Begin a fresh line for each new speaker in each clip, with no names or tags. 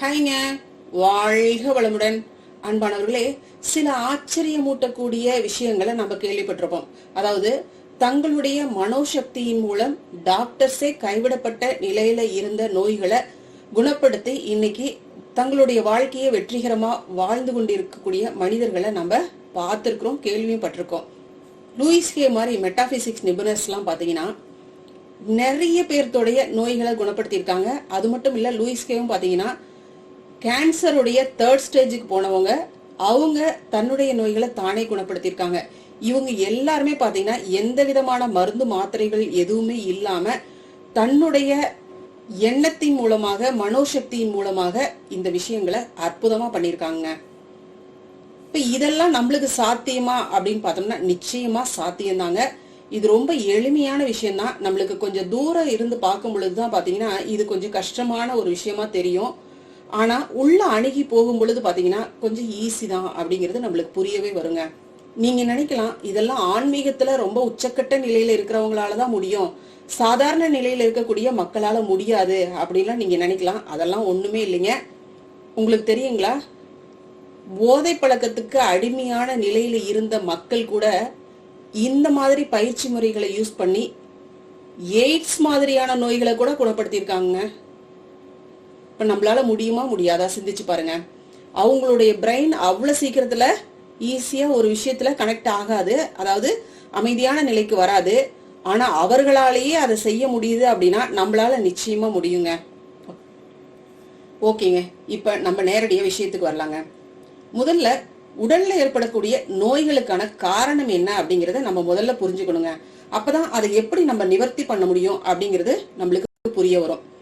ஹாய்ங்க வாழ்க வளமுடன். அன்பானவர்களே சில ஆச்சரியமூட்டக்கூடிய விஷயங்களை நம்ம கேள்விப்பட்டிருப்போம். அதாவது தங்களுடைய மனோசக்தியின் மூலம் டாக்டர்ஸே கைவிடப்பட்ட நிலையில இருந்த நோய்களை குணப்படுத்தி இன்னைக்கு தங்களுடைய வாழ்க்கையை வெற்றிகரமா வாழ்ந்து கொண்டிருக்கக்கூடிய மனிதர்களை நம்ம பார்த்துருக்குறோம் கேள்வியும் பட்டிருக்கோம். Louise Hay. மாதிரி மெட்டாபிசிக்ஸ் நிபுணர்ஸ்லாம் பார்த்தீங்கன்னா நிறைய பேர்த்தோடைய நோய்களை குணப்படுத்தியிருக்காங்க. அது மட்டும் இல்லை லூயிஸ் கேவும் கேன்சருடைய தேர்ட் ஸ்டேஜுக்கு போனவங்க அவங்க தன்னுடைய நோய்களை தானே குணப்படுத்தியிருக்காங்க. இவங்க எல்லாருமே பார்த்தீங்கன்னா எந்த விதமான மருந்து மாத்திரைகள் எதுவுமே இல்லாம தன்னுடைய எண்ணத்தின் மூலமாக மனோசக்தியின் மூலமாக இந்த விஷயங்களை அற்புதமா பண்ணியிருக்காங்க. இப்ப இதெல்லாம் நம்மளுக்கு சாத்தியமா அப்படின்னு பார்த்தோம்னா நிச்சயமா சாத்தியம்தாங்க. இது ரொம்ப எளிமையான விஷயம் தான் நம்மளுக்கு கொஞ்சம் தூரம் இருந்து பார்க்கும் பொழுதுதான் பாத்தீங்கன்னா இது கொஞ்சம் கஷ்டமான ஒரு விஷயமா தெரியும். ஆனால் உள்ள அணுகி போகும் பொழுது பார்த்தீங்கன்னா கொஞ்சம் ஈஸி தான் அப்படிங்கிறது நம்மளுக்கு புரியவே வருங்க. நீங்க நினைக்கலாம் இதெல்லாம் ஆன்மீகத்துல ரொம்ப உச்சக்கட்ட நிலையில இருக்கிறவங்களால தான் முடியும். சாதாரண நிலையில இருக்கக்கூடிய மக்களால முடியாது அப்படின்லாம் நீங்க நினைக்கலாம். அதெல்லாம் ஒண்ணுமே இல்லைங்க. உங்களுக்கு தெரியுங்களா? போதை பழக்கத்துக்கு அடிமையான நிலையில இருந்த மக்கள் கூட இந்த மாதிரி பயிற்சி முறைகளை யூஸ் பண்ணி எய்ட்ஸ் மாதிரியான நோய்களை கூட குணப்படுத்தியிருக்காங்க இப்ப நம்மளால முடியுமா முடியாதா சிந்திச்சு பாருங்க. அவங்களுடைய பிரெயின் அவ்வளவு சீக்கிரத்துல ஈஸியா ஒரு விஷயத்துல கனெக்ட் ஆகாது. அதாவது அமைதியான நிலைக்கு வராது. ஆனா அவர்களாலேயே அதை செய்ய முடியுது அப்படின்னா நம்மளால நிச்சயமா முடியுங்க. ஓகேங்க. இப்ப நம்ம நேரடியாக விஷயத்துக்கு வரலாங்க. முதல்ல உடல்ல ஏற்படக்கூடிய நோய்களுக்கான காரணம் என்ன அப்படிங்கறத நம்ம முதல்ல புரிஞ்சுக்கணுங்க. அப்பதான் அதை எப்படி நம்ம நிவர்த்தி பண்ண முடியும் அப்படிங்கிறது நம்மளுக்கு புரிய வரும்.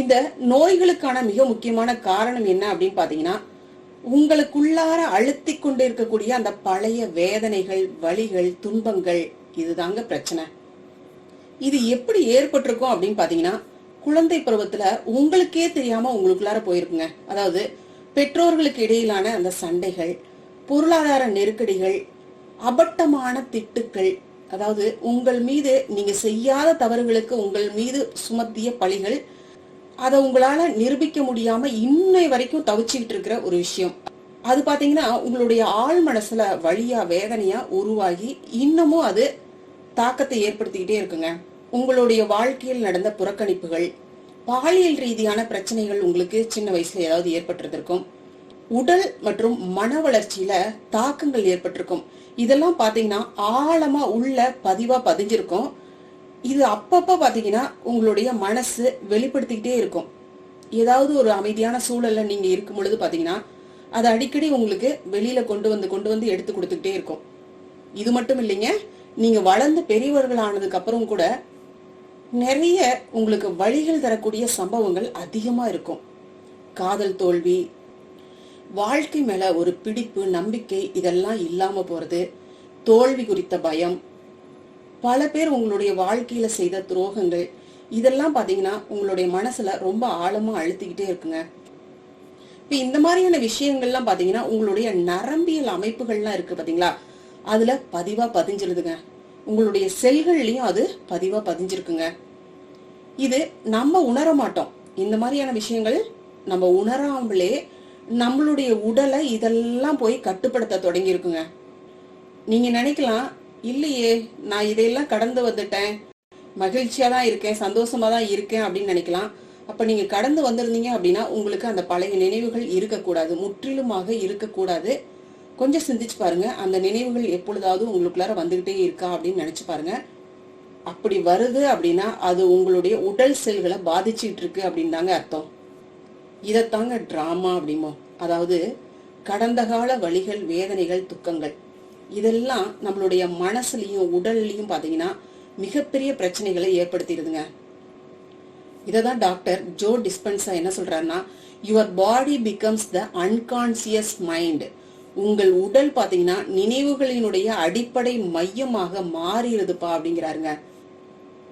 இந்த நோய்களுக்கான மிக முக்கியமான காரணம் என்ன அப்படின்னு பாத்தீங்கன்னா உங்களுக்குள்ளார அழுத்தி கொண்டு இருக்கக்கூடிய அந்த பழைய வேதனைகள் வலிகள் துன்பங்கள் இதுதாங்க பிரச்சனை. இது எப்படி ஏற்பட்டிருக்கும் அப்படின்னு பாத்தீங்கன்னா குழந்தை பருவத்துல உங்களுக்கே தெரியாம உங்களுக்குள்ளார போயிருக்குங்க. அதாவது பெற்றோர்களுக்கு இடையிலான அந்த சண்டைகள் பொருளாதார நெருக்கடிகள் அபட்டமான திட்டுக்கள் அதாவது உங்கள் மீது நீங்க செய்யாத தவறுகளுக்கு உங்கள் மீது சுமத்திய பழிகள் அதை உங்களால நிரூபிக்க முடியாம இன்னை வரைக்கும் தவிச்சுக்கிட்டு இருக்கிற ஒரு விஷயம். அது பாத்தீங்கன்னா உங்களுடைய ஆழ் மனசுல வழியா வேதனையா உருவாகி இன்னமும் அது தாக்கத்தை ஏற்படுத்திக்கிட்டே இருக்குங்க. உங்களுடைய வாழ்க்கையில் நடந்த புறக்கணிப்புகள் பாலியல் ரீதியான பிரச்சனைகள் உங்களுக்கு சின்ன வயசுல ஏதாவது ஏற்பட்டிருந்திருக்கும். உடல் மற்றும் மன வளர்ச்சியில தாக்கங்கள் ஏற்பட்டிருக்கும். இதெல்லாம் பாத்தீங்கன்னா ஆழமா உள்ள பதிவா பதிஞ்சிருக்கும். இது அப்பப்ப பாத்தீங்கன்னா உங்களுடைய மனசு வெளிப்படுத்திக்கிட்டே இருக்கும். ஏதாவது ஒரு அமைதியான சூழல்ல நீங்க இருக்கும் பொழுது பாத்தீங்கன்னா அது அடிக்கடி உங்களுக்கு வெளியில கொண்டு வந்து கொண்டு வந்து எடுத்து கொடுத்துக்கிட்டே இருக்கும். இது மட்டும் இல்லைங்க நீங்க வளர்ந்து பெரியவர்கள் ஆனதுக்கு அப்புறம் கூட நிறைய உங்களுக்கு வழிகள் தரக்கூடிய சம்பவங்கள் அதிகமா இருக்கும். காதல் தோல்வி வாழ்க்கை மேல ஒரு பிடிப்பு நம்பிக்கை இதெல்லாம் இல்லாம போறது தோல்வி குறித்த பயம் பல பேர் உங்களுடைய வாழ்க்கையில செய்த துரோகங்கள் இதெல்லாம் பாத்தீங்கன்னா உங்களுடைய மனசுல ரொம்ப ஆழமா அழுத்திக்கிட்டே இருக்குங்க. இப்ப இந்த மாதிரியான விஷயங்கள்லாம் பாத்தீங்கன்னா உங்களுடைய நரம்பியல் அமைப்புகள்லாம் இருக்கு பாத்தீங்களா? அதுல பதிவா பதிஞ்சிருதுங்க. உங்களுடைய செல்கள்லயும் அது பதிவா பதிஞ்சிருக்குங்க. இது நம்ம உணர மாட்டோம். இந்த மாதிரியான விஷயங்கள் நம்ம உணராமலே நம்மளுடைய உடலை இதெல்லாம் போய் கட்டுப்படுத்த தொடங்கி இருக்குங்க நீங்க நினைக்கலாம் இல்லையே நான் இதையெல்லாம் கடந்து வந்துட்டேன். மகிழ்ச்சியா தான் இருக்கேன் சந்தோஷமா தான் இருக்கேன் அப்படின்னு நினைக்கலாம். அப்ப நீங்க கடந்து வந்திருந்தீங்க அப்படின்னா உங்களுக்கு அந்த பழைய நினைவுகள் இருக்கக்கூடாது முற்றிலுமாக இருக்கக்கூடாது. கொஞ்சம் சிந்திச்சு பாருங்க அந்த நினைவுகள் எப்பொழுதாவது உங்களுக்குள்ளார வந்துகிட்டே இருக்கா அப்படின்னு நினைச்சு பாருங்க. அப்படி வருது அப்படின்னா அது உங்களுடைய உடல் செல்களை பாதிச்சுட்டு இருக்கு அப்படின்னு தாங்க அர்த்தம். இதைத்தாங்க டிராமா அப்படிமோ அதாவது கடந்த கால வழிகள் வேதனைகள் துக்கங்கள். இதெல்லாம் நம்மளுடைய மனசுலையும் உடல்லையும் பார்த்தீங்கன்னா மிகப்பெரிய பிரச்சனைகளை ஏற்படுத்திடுதுங்க. இததான் டாக்டர் ஜோ டிஸ்பென்சா என்ன சொல்றாருன்னா your body becomes the unconscious mind உங்கள் உடல் பார்த்தீங்கன்னா நினைவுகளினுடைய அடிப்படை மையமாக மாறிடுதுப்பா அப்படிங்கிறாருங்க.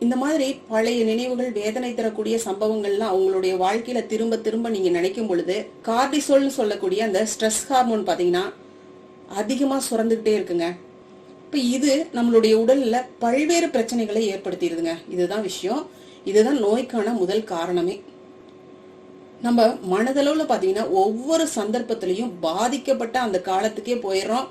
இந்த மாதிரி பழைய நினைவுகள் வேதனை தரக்கூடிய சம்பவங்கள்லாம் அவங்களுடைய வாழ்க்கையில திரும்ப திரும்ப நீங்க நினைக்கும் பொழுது கார்டிசோல்னு சொல்லக்கூடிய அந்த ஸ்ட்ரெஸ் ஹார்மோன் பாத்தீங்கன்னா அதிகமாக சுரந்துக்கிட்டே இருக்குங்க. இப்போ இது நம்மளுடைய உடலில் பல்வேறு பிரச்சனைகளை ஏற்படுத்திடுதுங்க. இதுதான் விஷயம். இதுதான் நோய்க்கான முதல் காரணமே. நம்ம மனதளவில் பார்த்தீங்கன்னா ஒவ்வொரு சந்தர்ப்பத்திலையும் பாதிக்கப்பட்ட அந்த காலத்துக்கே போயிடுறோம்.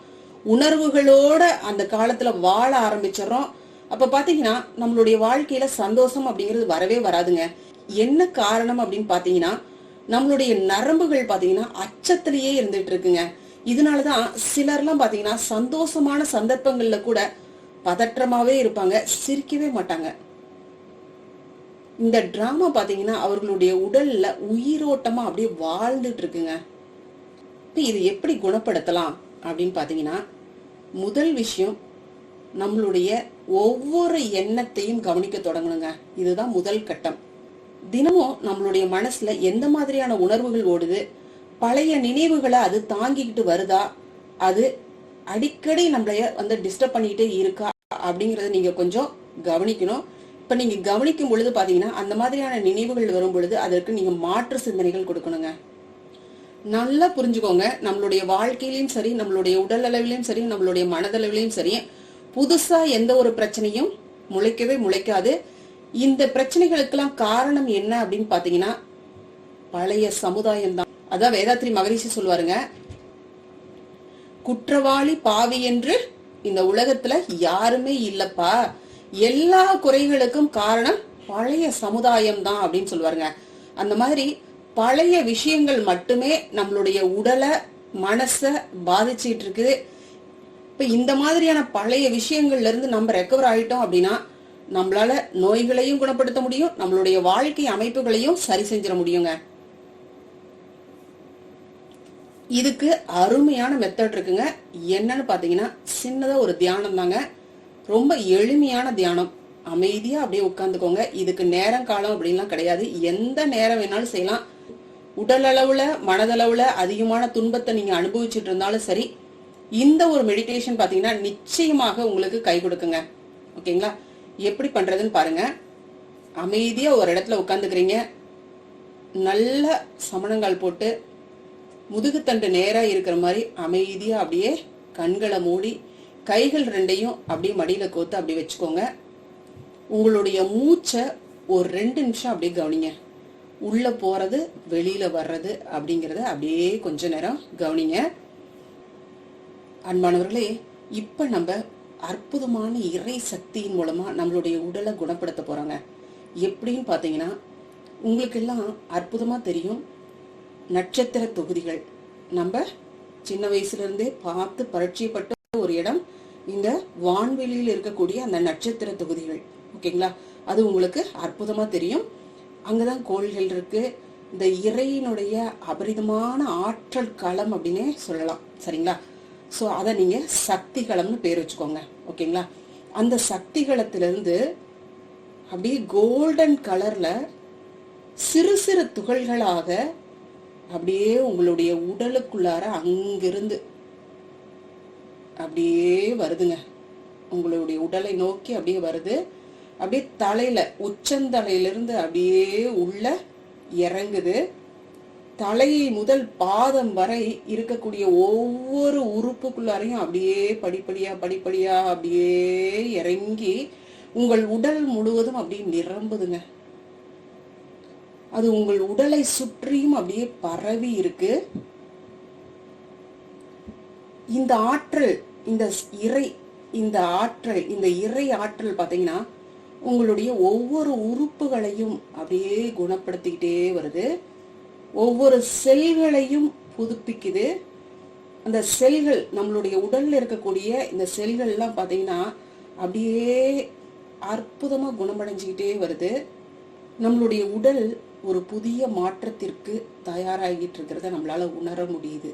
உணர்வுகளோட அந்த காலத்தில் வாழ ஆரம்பிச்சிடுறோம். அப்போ பார்த்தீங்கன்னா நம்மளுடைய வாழ்க்கையில் சந்தோஷம் அப்படிங்கிறது வரவே வராதுங்க. என்ன காரணம் அப்படின்னு பார்த்தீங்கன்னா நம்மளுடைய நரம்புகள் பார்த்தீங்கன்னா அச்சத்திலேயே இருந்துட்டு இருக்குங்க. இதனாலதான் சிலர்லாம் பாத்தீங்கன்னா சந்தோஷமான சந்தர்ப்பங்கள்ல கூட பதற்றமாவே இருப்பாங்க சிரிக்கவே மாட்டாங்க. இந்த டிராமா பாத்தீங்கன்னா அவர்களுடைய உடல்ல உயிரோட்டமா அப்படியே வாழ்ந்துட்டு இருக்குங்க இது எப்படி குணப்படுத்தலாம் அப்படின்னு பாத்தீங்கன்னா முதல் விஷயம் நம்மளுடைய ஒவ்வொரு எண்ணத்தையும் கவனிக்க தொடங்கணுங்க. இதுதான் முதல் கட்டம். தினமும் நம்மளுடைய மனசுல எந்த மாதிரியான உணர்வுகள் ஓடுது பழைய நினைவுகளை அது தாங்கிக்கிட்டு வருதா? அது அடிக்கடி நம்மளைய வந்து டிஸ்டர்ப் பண்ணிக்கிட்டே இருக்கா? அப்படிங்கறத நீங்க கொஞ்சம் கவனிக்கணும். இப்ப நீங்க கவனிக்கும் பொழுது பாத்தீங்கன்னா அந்த மாதிரியான நினைவுகள் வரும் பொழுது அதற்கு நீங்க மாற்று சிந்தனைகள் கொடுக்கணுங்க. நல்லா புரிஞ்சுக்கோங்க. நம்மளுடைய வாழ்க்கையிலையும் சரி நம்மளுடைய உடல் அளவிலையும் சரி நம்மளுடைய மனதளவிலையும் சரி புதுசா எந்த ஒரு பிரச்சனையும் முளைக்கவே முளைக்காது. இந்த பிரச்சனைகளுக்கெல்லாம் காரணம் என்ன அப்படின்னு பாத்தீங்கன்னா பழைய சமுதாயம் தான் அதான் வேதாத்ரி மகரிஷி சொல்லுவாருங்க குற்றவாளி பாவி என்று இந்த உலகத்துல யாருமே இல்லப்பா. எல்லா குறைகளுக்கும் காரணம் பழைய சமுதாயம் தான் அப்படின்னு சொல்லுவாருங்க. அந்த மாதிரி பழைய விஷயங்கள் மட்டுமே நம்மளுடைய உடலை மனச பாதிச்சிட்டு இருக்குது. இப்ப இந்த மாதிரியான பழைய விஷயங்கள்ல இருந்து நம்ம ரெக்கவர் ஆயிட்டோம் அப்படின்னா நம்மளால நோய்களையும் குணப்படுத்த முடியும் நம்மளுடைய வாழ்க்கை அமைப்புகளையும் சரி செஞ்சிட முடியுங்க. இதுக்கு அருமையான மெத்தட் இருக்குங்க. என்னன்னு பார்த்தீங்கன்னா சின்னதாக ஒரு தியானம் தாங்க. ரொம்ப எளிமையான தியானம். அமைதியாக அப்படியே உட்காந்துக்கோங்க இதுக்கு நேரம் காலம் அப்படின்லாம் கிடையாது. எந்த நேரம் வேணாலும் செய்யலாம். உடல் அளவுல மனதளவுல அதிகமான துன்பத்தை நீங்க அனுபவிச்சுட்டு இருந்தாலும் சரி இந்த ஒரு மெடிடேஷன் பாத்தீங்கன்னா நிச்சயமாக உங்களுக்கு கை கொடுக்குங்க. ஓகேங்களா? எப்படி பண்றதுன்னு பாருங்க. அமைதியா ஒரு இடத்துல உட்காந்துக்கிறீங்க நல்ல சமணங்கால் போட்டு முதுகுத்தண்டு நேரா இருக்கிற மாதிரி அமைதியா அப்படியே கண்களை மூடி கைகள் ரெண்டையும் அப்படியே மடியில கோத்து அப்படி வச்சுக்கோங்க. உங்களுடைய மூச்சை ஒரு ரெண்டு நிமிஷம் அப்படியே கவனிங்க. உள்ள போறது வெளியில வர்றது அப்படிங்கறத அப்படியே கொஞ்ச நேரம் கவனிங்க. அன்பானவர்களே இப்ப நம்ம அற்புதமான இறை சக்தியின் மூலமா நம்மளுடைய உடலை குணப்படுத்த போறாங்க. எப்படின்னு பாத்தீங்கன்னா உங்களுக்கு எல்லாம் அற்புதமா தெரியும். நட்சத்திர தொகுதிகள். நம்ம சின்ன வயசுலேருந்தே பார்த்து பரட்சியப்பட்ட ஒரு இடம் இந்த வான்வெளியில் இருக்கக்கூடிய அந்த நட்சத்திர தொகுதிகள். ஓகேங்களா? அது உங்களுக்கு அற்புதமாக தெரியும். அங்கதான் கோள்கள் இருக்கு. இந்த இறையினுடைய அபரிதமான ஆற்றல் களம் அப்படின்னே சொல்லலாம். சரிங்களா? ஸோ அதை நீங்க சக்தி களம்னு பேர் வச்சுக்கோங்க. ஓகேங்களா? அந்த சக்தி களத்திலிருந்து அப்படியே கோல்டன் கலர்ல சிறு சிறு துகள்களாக அப்படியே உங்களுடைய உடலுக்குள்ளார அங்கிருந்து அப்படியே வருதுங்க. உங்களுடைய உடலை நோக்கி அப்படியே வருது. அப்படியே தலையில உச்சந்தலையிலிருந்து அப்படியே உள்ள இறங்குது. தலை முதல் பாதம் வரை இருக்கக்கூடிய ஒவ்வொரு உறுப்புக்குள்ளாரையும் அப்படியே படிப்படியா படிப்படியா அப்படியே இறங்கி உங்கள் உடல் முழுவதும் அப்படியே நிரம்புதுங்க. அது உங்கள் உடலை சுற்றியும் அப்படியே பரவி இருக்கு. இந்த ஆற்றல் இந்த இறை இந்த ஆற்றல் இந்த இறை ஆற்றல் பார்த்தீங்கன்னா உங்களுடைய ஒவ்வொரு உறுப்புகளையும் அப்படியே குணப்படுத்திக்கிட்டே வருது. ஒவ்வொரு செல்களையும் புதுப்பிக்குது. அந்த செல்கள் நம்மளுடைய உடல்ல இருக்கக்கூடிய இந்த செல்கள்லாம் பார்த்தீங்கன்னா அப்படியே அற்புதமாக குணமடைஞ்சுக்கிட்டே வருது. நம்மளுடைய உடல் ஒரு புதிய மாற்றத்திற்கு தயாராகிட்டு இருக்கிறத நம்மளால உணர முடியுது.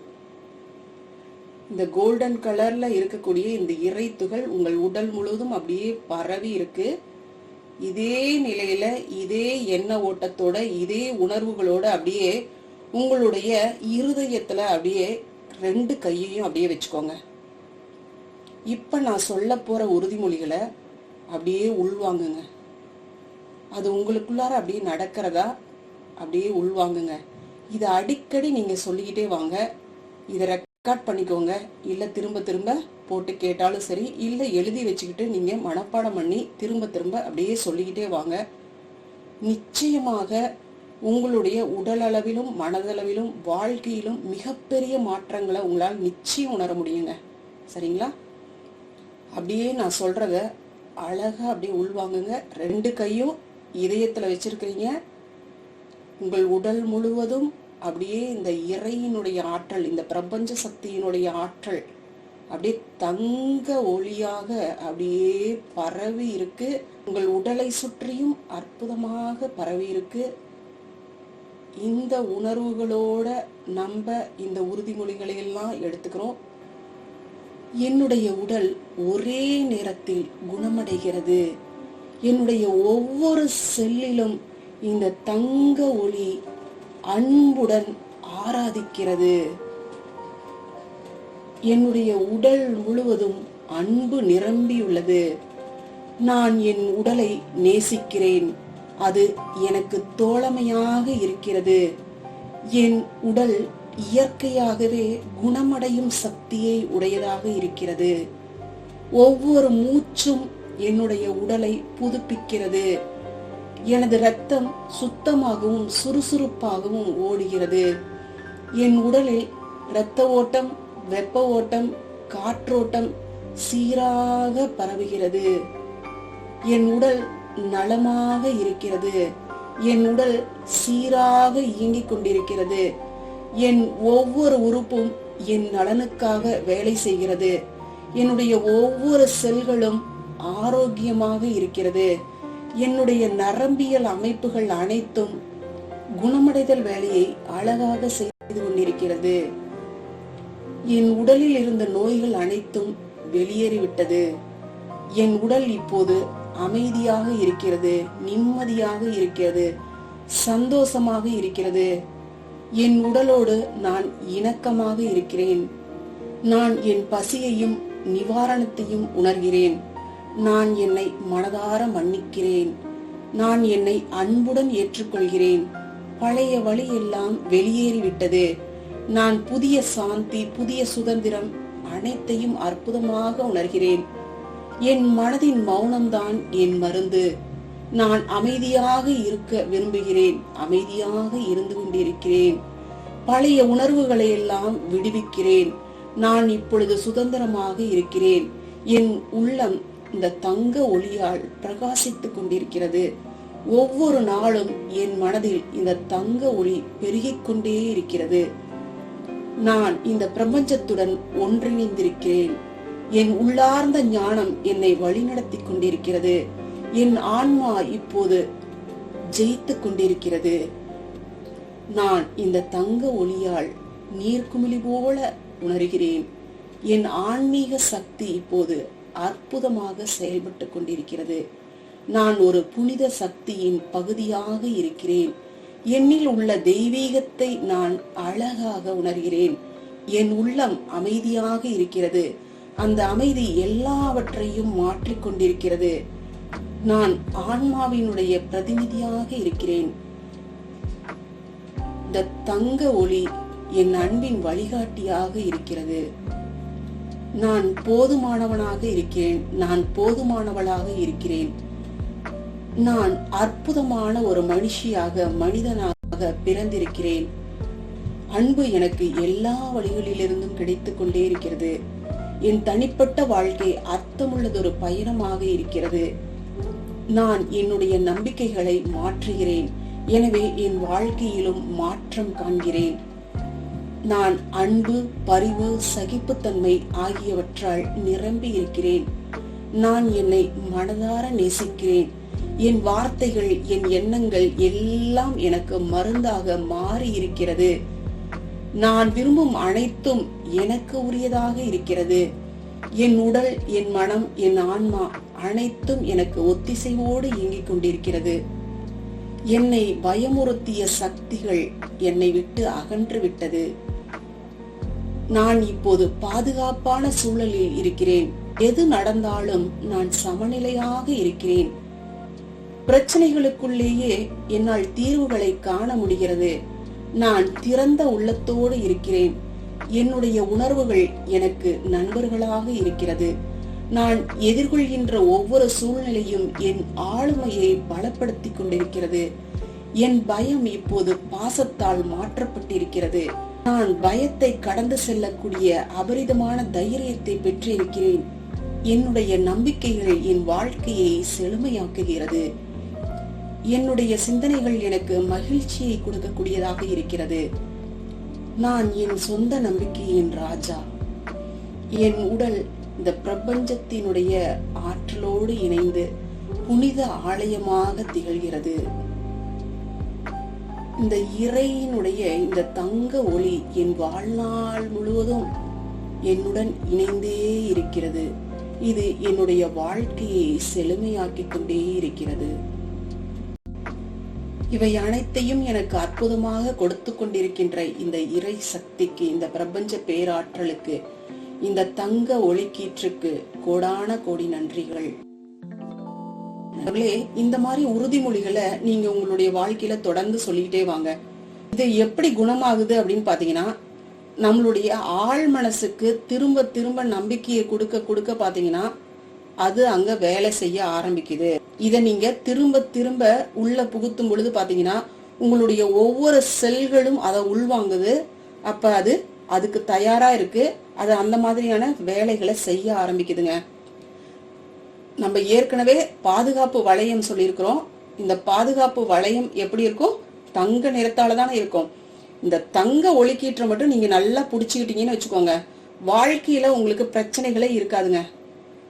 இந்த கோல்டன் கலர்ல இருக்கக்கூடிய இந்த இறை துகள் உங்கள் உடல் முழுவதும் அப்படியே பரவி இருக்கு. இதே நிலையில இதே எண்ண ஓட்டத்தோட இதே உணர்வுகளோட அப்படியே உங்களுடைய இருதயத்துல அப்படியே ரெண்டு கையையும் அப்படியே வச்சுக்கோங்க. இப்ப நான் சொல்ல போற உறுதிமொழிகளை அப்படியே உள்வாங்குங்க. அது உங்களுக்குள்ளார அப்படியே நடக்கிறதா அப்படியே உள்வாங்குங்க. இதை அடிக்கடி நீங்கள் சொல்லிக்கிட்டே வாங்க. இதை ரெக்கார்ட் பண்ணிக்கோங்க. இல்லை திரும்ப திரும்ப போட்டு கேட்டாலும் சரி இல்லை எழுதி வச்சுக்கிட்டு நீங்கள் மனப்பாடம் பண்ணி திரும்ப திரும்ப அப்படியே சொல்லிக்கிட்டே வாங்க. நிச்சயமாக உங்களுடைய உடலளவிலும் மனதளவிலும் வாழ்க்கையிலும் மிகப்பெரிய மாற்றங்களை உங்களால் நிச்சயம் உணர முடியுங்க. சரிங்களா? அப்படியே நான் சொல்கிறத அழகாக அப்படியே உள்வாங்குங்க. ரெண்டு கையும் இதயத்தில் வச்சுருக்கிறீங்க. உங்கள் உடல் முழுவதும் அப்படியே இந்த இறையினுடைய ஆற்றல் இந்த பிரபஞ்ச சக்தியினுடைய ஆற்றல் அப்படியே தங்க ஒளியாக அப்படியே பரவி இருக்கு. உங்கள் உடலை சுற்றியும் அற்புதமாக பரவி இருக்கு. இந்த உணர்வுகளோட நம்ம இந்த உறுதிமொழிகளை எல்லாம் எடுத்துக்கிறோம். என்னுடைய உடல் ஒரே நேரத்தில் குணமடைகிறது. என்னுடைய ஒவ்வொரு செல்லிலும் இந்த தங்க ஒளி அன்புடன் ஆராதிக்கிறது. என்னுடைய உடல் முழுவதும் அன்பு நிரம்பியுள்ளது. நான் என் உடலை நேசிக்கிறேன். அது எனக்கு தோழமையாக இருக்கிறது. என் உடல் இயற்கையாகவே குணமடையும் சக்தியை உடையதாக இருக்கிறது. ஒவ்வொரு மூச்சும் என்னுடைய உடலை புதுப்பிக்கிறது. எனது ரத்தம் சுத்தமாகவும் சுறுசுறுப்பாகவும் ஓடுகிறது. என் உடலில் இரத்த ஓட்டம் வெப்ப ஓட்டம் காற்றோட்டம் சீராக பரவுகிறது. என் உடல் நலமாக இருக்கிறது. என் உடல் சீராக இயங்கிக் கொண்டிருக்கிறது. என் ஒவ்வொரு உறுப்பும் என் நலனுக்காக வேலை செய்கிறது. என்னுடைய ஒவ்வொரு செல்களும் ஆரோக்கியமாக இருக்கிறது. என்னுடைய நரம்பியல் அமைப்புகள் அனைத்தும் குணமடைதல் வேலையை அழகாக செய்து கொண்டிருக்கிறது. என் உடலில் இருந்த நோய்கள் அனைத்தும் வெளியேறிவிட்டது. என் உடல் இப்போது அமைதியாக இருக்கிறது நிம்மதியாக இருக்கிறது சந்தோஷமாக இருக்கிறது. என் உடலோடு நான் இணக்கமாக இருக்கிறேன். நான் என் பசியையும் நிவாரணத்தையும் உணர்கிறேன். நான் என்னை மனதார மன்னிக்கிறேன். நான் என்னை அன்புடன் ஏற்றுக்கொள்கிறேன். பழைய வழி எல்லாம் வெளியேறிவிட்டது. நான் புதிய சாந்தி புதிய சுதந்திரம் அனைத்தையும் அற்புதமாக உணர்கிறேன். என் மனதின் மௌனம்தான் என் மருந்து. நான் அமைதியாக இருக்க விரும்புகிறேன். அமைதியாக இருந்து கொண்டிருக்கிறேன். பழைய உணர்வுகளை எல்லாம் விடுவிக்கிறேன். நான் இப்பொழுது சுதந்திரமாக இருக்கிறேன். என் உள்ளம் இந்த தங்க ஒளியால் பிரகாசித்துக் கொண்டிருக்கிறது. ஒவ்வொரு நாளும் என் மனதில் இந்த தங்க ஒளி பெருகிக் கொண்டே இருக்கிறது. நான் இந்த பிரபஞ்சத்துடன் ஒன்றிணைந்திருக்கிறேன். என் உள்ளார்ந்த ஞானம் என்னை வழிநடத்தி கொண்டிருக்கிறது. என் ஆன்மா இப்போது ஜெயித்துக் கொண்டிருக்கிறது. நான் இந்த தங்க ஒளியால் நீர்க்குமிழி போல உணர்கிறேன். என் ஆன்மீக சக்தி இப்போது அற்புதமாக செயல்பட்டு கொண்டிருக்கிறது. நான் ஒரு புனித சக்தியின் பகுதியாக இருக்கிறேன். என்னில் உள்ள தெய்வீகத்தை நான் அழகாக உணர்கிறேன். என் உள்ளம் அமைதியாக இருக்கிறது. அந்த அமைதி எல்லாவற்றையும் மாற்றிக்கொண்டிருக்கிறது நான் ஆன்மாவினுடைய பிரதிநிதியாக இருக்கிறேன். இந்த தங்க ஒளி என் அன்பின் வழிகாட்டியாக இருக்கிறது. நான் போதுமானவனாக இருக்கிறேன் நான் போதுமானவளாக இருக்கிறேன். நான் அற்புதமான ஒரு மனுஷியாக மனிதனாக பிறந்திருக்கிறேன். அன்பு எனக்கு எல்லா வழிகளிலிருந்தும் கிடைத்துக் கொண்டே இருக்கிறது. என் தனிப்பட்ட வாழ்க்கை அர்த்தமுள்ளதொரு பயணமாக இருக்கிறது. நான் என்னுடைய நம்பிக்கைகளை மாற்றுகிறேன். எனவே என் வாழ்க்கையிலும் மாற்றம் காண்கிறேன். நான் அன்பு பரிவு சகிப்புத்தன்மை ஆகியவற்றால் நிரம்பி இருக்கிறேன் நான் என்னை மனதார நேசிக்கிறேன். என் வார்த்தைகள் என் எண்ணங்கள் எல்லாம் எனக்கு மருந்தாக மாறி இருக்கிறது நான் விரும்பும் அனைத்தும் எனக்கு உரியதாக இருக்கிறது. என் உடல் என் மனம் என் ஆன்மா அனைத்தும் எனக்கு ஒத்திசைவோடு இயங்கிக் கொண்டிருக்கிறது. என்னை பயமுறுத்திய சக்திகள் என்னை விட்டு அகன்று விட்டது. நான் இப்போது பாதுகாப்பான சூழலில் இருக்கிறேன். எது நடந்தாலும் நான் சமநிலையாக இருக்கிறேன். பிரச்சனைகளுக்குள்ளேயே என்னால் தீர்வுகளை காண முடிகிறது. நான் திறந்த உள்ளத்தோடு இருக்கிறேன். என்னுடைய உணர்வுகள் எனக்கு நண்பர்களாக இருக்கிறது. நான் எதிர்கொள்கின்ற ஒவ்வொரு சூழ்நிலையும் என் ஆளுமையை பலப்படுத்திக் கொண்டிருக்கிறது. என் பயம் இப்போது பாசத்தால் மாற்றப்பட்டிருக்கிறது. நான் பயத்தை கடந்து செல்லக்கூடிய அபரிதமான தைரியத்தை பெற்றிருக்கிறேன். என்னுடைய நம்பிக்கைகள் என் வாழ்க்கையை செழுமையாக்குகிறது. என்னுடைய சிந்தனைகள் எனக்கு மகிழ்ச்சியை கொடுக்கக்கூடியதாக இருக்கிறது. நான் என் சொந்த நம்பிக்கையின் ராஜா. என் உடல் இந்த பிரபஞ்சத்தினுடைய ஆற்றலோடு இணைந்து புனித ஆலயமாக திகழ்கிறது. இந்த இறையினுடைய இந்த தங்க ஒளி என் வாழ்நாள் முழுவதும் என்னுடன் இணைந்தே இருக்கிறது. இது என்னுடைய வாழ்க்கையை செழுமையாக்கிக் கொண்டே இருக்கிறது. இவை அனைத்தையும் எனக்கு அற்புதமாக கொடுத்து கொண்டிருக்கின்ற இந்த இறை சக்திக்கு இந்த பிரபஞ்ச பேராற்றலுக்கு இந்த தங்க ஒளிக்கீற்றுக்கு கோடான கோடி நன்றிகள். இந்த மாதிரி உறுதிமொழிகளை நீங்க உங்களுடைய வாழ்க்கையில தொடர்ந்து சொல்லிக்கிட்டே வாங்க. இது எப்படி குணமாகுது அப்படின்னு பாத்தீங்கன்னா நம்மளுடைய ஆழ் மனசுக்கு திரும்ப திரும்ப நம்பிக்கையை கொடுக்க கொடுக்க பாத்தீங்கன்னா அது அங்க வேலை செய்ய ஆரம்பிக்குது. இதை நீங்க திரும்ப திரும்ப உள்ள புகுத்தும் பொழுது பாத்தீங்கன்னா உங்களுடைய ஒவ்வொரு செல்களும் அதை உள்வாங்குது. அப்ப அது அதுக்கு தயாரா இருக்கு. அது அந்த மாதிரியான வேலைகளை செய்ய ஆரம்பிக்குதுங்க. நம்ம ஏற்கனவே பாதுகாப்பு வளையம் சொல்லியிருக்கிறோம். இந்த பாதுகாப்பு வளையம் எப்படி இருக்கும் தங்க நிறத்தால தானே இருக்கும். இந்த தங்க ஒளிக்கீற்றை மட்டும் நீங்க நல்லா பிடிச்சிக்கிட்டீங்கன்னு வச்சுக்கோங்க. வாழ்க்கையில உங்களுக்கு பிரச்சனைகளே இருக்காதுங்க.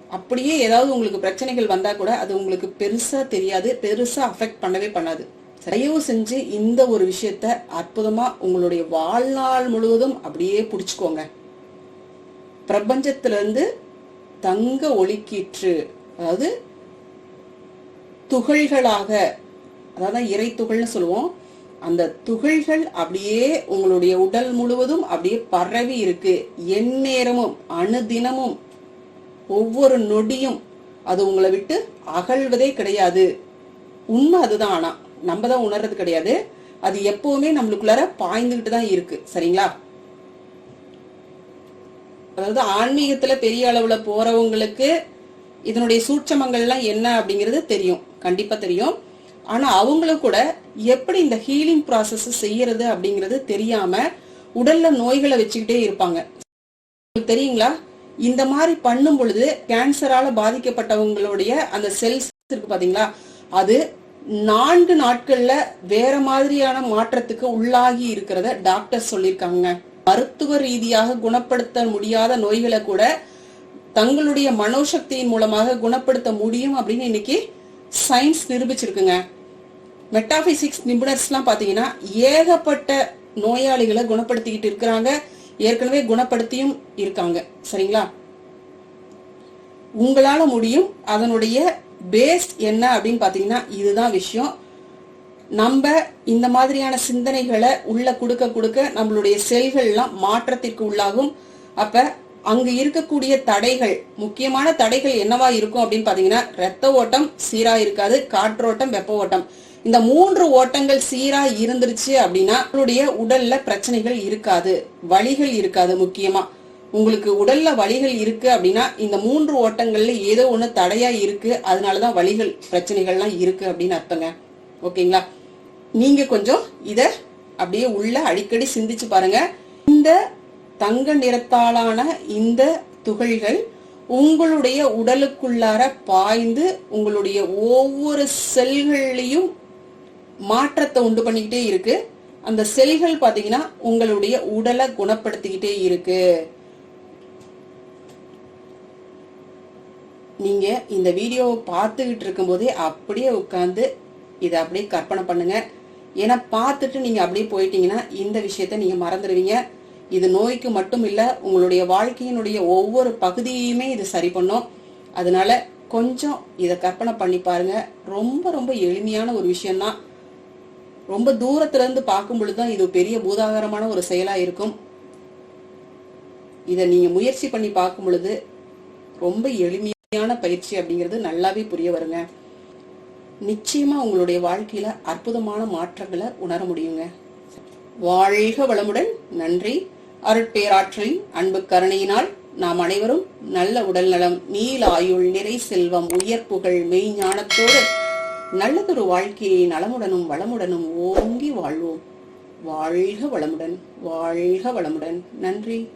அப்படியே ஏதாவது உங்களுக்கு பிரச்சனைகள் வந்தா கூட அது உங்களுக்கு பெருசா தெரியாது பெருசா அஃபெக்ட் பண்ணவே பண்ணாது. தயவு செஞ்சு இந்த ஒரு விஷயத்த அற்புதமா உங்களுடைய வாழ்நாள் முழுவதும் அப்படியே பிடிச்சுக்கோங்க. பிரபஞ்சத்திலிருந்து தங்க ஒளிக்கீற்று அதாவது துகள்களாக அதாவது இறை துகள்னு சொல்லுவோம். அந்த துகள்கள் அப்படியே உங்களுடைய உடல் முழுவதும் அப்படியே பரவி இருக்கு. எந்நேரமும் அணுதினமும் ஒவ்வொரு நொடியும் அது உங்களை விட்டு அகழ்வதே கிடையாது. உண்மை அதுதான். ஆனா நம்ம தான் உணர்றது கிடையாது. அது எப்பவுமே நம்மளுக்குள்ளார பாய்ந்துகிட்டு தான் இருக்கு. சரிங்களா? அதாவது ஆன்மீகத்துல பெரிய அளவுல போறவங்களுக்கு இதனுடைய சூட்சமங்கள்லாம் என்ன அப்படிங்கிறது தெரியும். கண்டிப்பா தெரியும். ஆனா அவங்களும் கூட எப்படி இந்த ஹீலிங் ப்ராசஸ் செய்யறது அப்படிங்கிறது தெரியாம உடல்ல நோய்களை வச்சுக்கிட்டே இருப்பாங்க. தெரியுங்களா? இந்த மாதிரி பண்ணும் பொழுது கேன்சரால பாதிக்கப்பட்டவங்களுடைய அந்த செல்ஸ் இருக்கு பாத்தீங்களா? அது நான்கு நாட்கள்ல வேற மாதிரியான மாற்றத்துக்கு உள்ளாகி இருக்கிறத டாக்டர் சொல்லியிருக்காங்க. மருத்துவ ரீதியாக குணப்படுத்த முடியாத நோய்களை கூட தங்களுடைய மனோசக்தியின் மூலமாக குணப்படுத்த முடியும் அப்படின்னு இன்னைக்கு சயின்ஸ் நிரூபிச்சிருக்குங்க. மெட்டாபிசிக்ஸ் நிபுணர்ஸ்லாம் பார்த்தீங்கன்னா ஏகப்பட்ட நோயாளிகளை குணப்படுத்திக்கிட்டு இருக்கிறாங்க. ஏற்கனவே குணப்படுத்தியும் இருக்காங்க. சரிங்களா? உங்களால முடியும். அதனுடைய பேஸ் என்ன அப்படின்னு பார்த்தீங்கன்னா இதுதான் விஷயம். நம்ம இந்த மாதிரியான சிந்தனைகளை உள்ள கொடுக்க கொடுக்க நம்மளுடைய செல்கள்லாம் மாற்றத்திற்கு உள்ளாகும். அப்ப அங்கு இருக்கக்கூடிய தடைகள் முக்கியமான தடைகள் என்னவா இருக்கும் அப்படின்னு பாத்தீங்கன்னா ரத்த ஓட்டம் சீரா இருக்காது காற்றோட்டம் வெப்ப ஓட்டம். இந்த மூன்று ஓட்டங்கள் சீரா இருந்துருச்சு அப்படின்னா உங்களுடைய உடல்ல பிரச்சனைகள் இருக்காது வலிகள் இருக்காது முக்கியமா. உங்களுக்கு உடல்ல வலிகள் இருக்கு அப்படின்னா இந்த மூன்று ஓட்டங்கள்ல ஏதோ ஒண்ணு தடையா இருக்கு அதனாலதான் வலிகள் பிரச்சனைகள்லாம் இருக்கு அப்படின்னு அர்த்தங்க. ஓகேங்களா? நீங்க கொஞ்சம் இத அப்படியே உள்ள அடிக்கடி சிந்திச்சு பாருங்க. இந்த தங்க நிறத்தாலான இந்த துகள்கள் உங்களுடைய உடலுக்குள்ளார பாய்ந்து உங்களுடைய ஒவ்வொரு செல்கள்லையும் மாற்றத்தை உண்டு பண்ணிக்கிட்டே இருக்கு. அந்த செல்கள் பாத்தீங்கன்னா உங்களுடைய உடலை குணப்படுத்திக்கிட்டே இருக்கு. நீங்க இந்த வீடியோவை பார்த்துக்கிட்டு இருக்கும்போதே அப்படியே உட்காந்து இதை அப்படியே கற்பனை பண்ணுங்க. ஏன்னா பார்த்துட்டு நீங்க அப்படியே போயிட்டீங்கன்னா இந்த விஷயத்த நீங்க மறந்துடுவீங்க. இது நோய்க்கு மட்டும் இல்லை உங்களுடைய வாழ்க்கையினுடைய ஒவ்வொரு பகுதியுமே இது சரி பண்ணும். அதனால கொஞ்சம் இதை கற்பனை பண்ணி பாருங்க. ரொம்ப ரொம்ப எளிமையான ஒரு விஷயம்தான் ரொம்ப தூரத்துல இருந்து பார்க்கும் பொழுதுதான் இது பெரிய பூதாகரமான ஒரு செயலா இருக்கும். இதை நீங்க முயற்சி பண்ணி பார்க்கும் பொழுது ரொம்ப எளிமையான பயிற்சி அப்படிங்கிறது நல்லாவே புரிய வருங்க. நிச்சயமா உங்களுடைய வாழ்க்கையில அற்புதமான மாற்றங்களை உணர முடியுங்க. வாழ்க வளமுடன். நன்றி. அருட்பேராற்றலின் அன்பு கருணையினால் நாம் அனைவரும் நல்ல உடல் நலம் நீல ஆயுள் நிறை செல்வம் உயர் புகழ் மெய்ஞானத்தோடு நல்லதொரு வாழ்க்கையை நலமுடனும் வளமுடனும் ஓங்கி வாழ்வோம். வாழ்க வளமுடன் வாழ்க வளமுடன். நன்றி.